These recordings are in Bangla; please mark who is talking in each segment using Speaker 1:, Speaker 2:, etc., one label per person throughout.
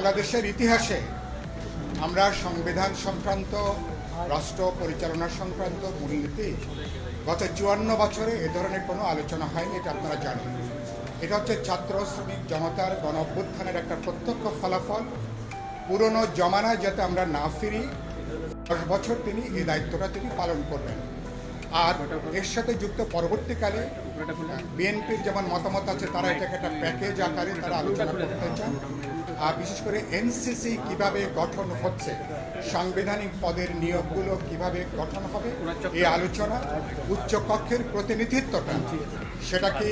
Speaker 1: বাংলাদেশের ইতিহাসে আমরা সংবিধান সংক্রান্ত, রাষ্ট্র পরিচালনা সংক্রান্ত মূলনীতি গত চুয়ান্ন বছরে এ ধরনের কোনো আলোচনা হয়নি, এটা আপনারা জানেন। এটা হচ্ছে ছাত্র শ্রমিক জনতার গণ অভ্যুত্থানের একটা প্রত্যক্ষ ফলাফল। পুরনো জমানায় যাতে আমরা না ফিরি, দশ বছর তিনি এই দায়িত্বটা তিনি পালন করবেন। আর এর সাথে যুক্ত পরবর্তীকালে বিএনপির যেমন মতামত আছে, তারা এটাকে একটা প্যাকেজ আকারে তারা আলোচনা করতে চান। বিশেষ করে এনসিসি কীভাবে গঠন হচ্ছে, সাংবিধানিক পদের নিয়োগগুলো কীভাবে গঠন হবে, এই আলোচনা উচ্চকক্ষের প্রতিনিধিত্বটা, সেটা কি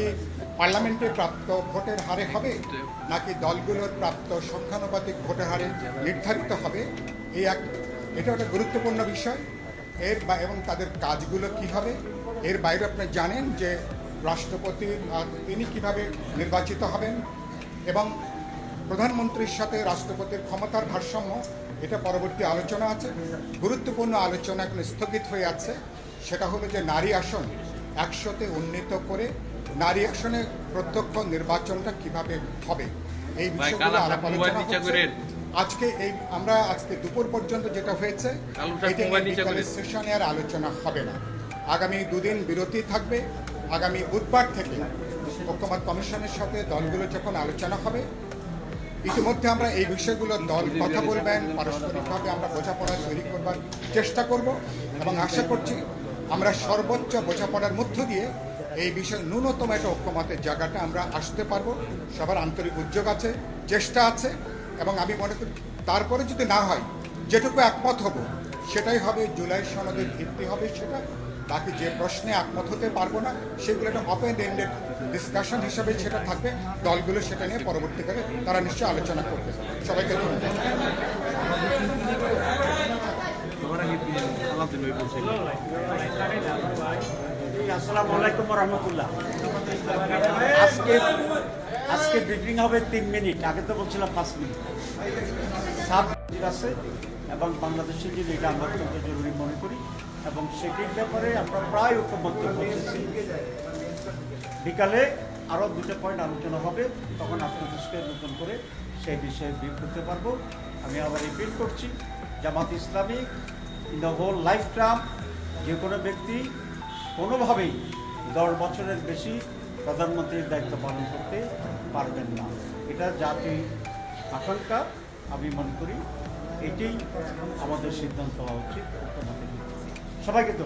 Speaker 1: পার্লামেন্টে প্রাপ্ত ভোটের হারে হবে, নাকি দলগুলোর প্রাপ্ত সংখ্যানুপাতিক ভোটের হারে নির্ধারিত হবে, এই এক, এটা একটা গুরুত্বপূর্ণ বিষয়। এর বা, এবং তাদের কাজগুলো কি হবে, এর বাইরে আপনি জানেন যে রাষ্ট্রপতি তিনি কীভাবে নির্বাচিত হবেন, এবং প্রধানমন্ত্রীর সাথে রাষ্ট্রপতির ক্ষমতার ভারসাম্য এটা পরবর্তী আলোচনা আছে। গুরুত্বপূর্ণ আলোচনা এখন স্থগিত হয়ে আছে। সেটা হলো যে নারী আসন একশোতে উন্নীত করে নারী আসনে প্রত্যক্ষ নির্বাচনটা কীভাবে হবে এই বিষয়গুলো আলাপ আলোচনা হচ্ছে। আজকে এই আমরা আজকে দুপুর পর্যন্ত যেটা হয়েছে। সেশনে আর আলোচনা হবে না। আগামী দুদিন বিরতি থাকবে। আগামী বুধবার থেকে ঐক্যমত কমিশনের সাথে দলগুলো যখন আলোচনা হবে ইতিমধ্যে আমরা এই বিষয়গুলো দল কথা বলবেন পারস্পরিকভাবে আমরা বোঝাপড়া তৈরি করবার চেষ্টা করব এবং আশা করছি আমরা সর্বোচ্চ বোঝাপড়ার মধ্য দিয়ে এই বিষয়ে ন্যূনতম একটা ঐক্যমতের জায়গাটা আমরা আসতে পারব। সবার আন্তরিক উদ্যোগ আছে, চেষ্টা আছে এবং আমি মনে করি তারপরে যদি না হয়, যেটুকু একমত হব, সেটাই হবে জুলাই সনদের ভিত্তি হবে, সেটা বাকি যে প্রশ্নে একমত হতে পারব না, সেগুলো একটা ওপেন এন্ডেড ডিসকাশন হিসেবে সেটা থাকবে। দলগুলো সেটা নিয়ে পরবর্তীকালে তারা নিশ্চয়ই আলোচনা করবে। সবাইকে
Speaker 2: আসসালামু আজকে আজকে ব্রিফিং হবে তিন মিনিট, আগে তো বলছিলাম পাঁচ মিনিট। আছে? এবং বাংলাদেশের যে এটা আমরা অত্যন্ত জরুরি মনে করি, এবং সেটির ব্যাপারে আমরা প্রায় ঐক্যবদ্ধ করতেছি বিকালে আরও দুটো পয়েন্ট আলোচনা হবে, তখন আপনাদেরকে নতুন করে সেই বিষয়ে ব্রিফ করতে পারব। আমি আবার রিপিট করছি, Jamaat Islami in the whole life term যে কোনো ব্যক্তি কোনোভাবেই দশ বছরের বেশি প্রধানমন্ত্রীর দায়িত্ব পালন করতে পারবেন না। এটা জাতি আকাঙ্ক্ষা। আমি মনে করি এটাই আমাদের সিদ্ধান্ত হওয়া উচিত। সবাইকে তো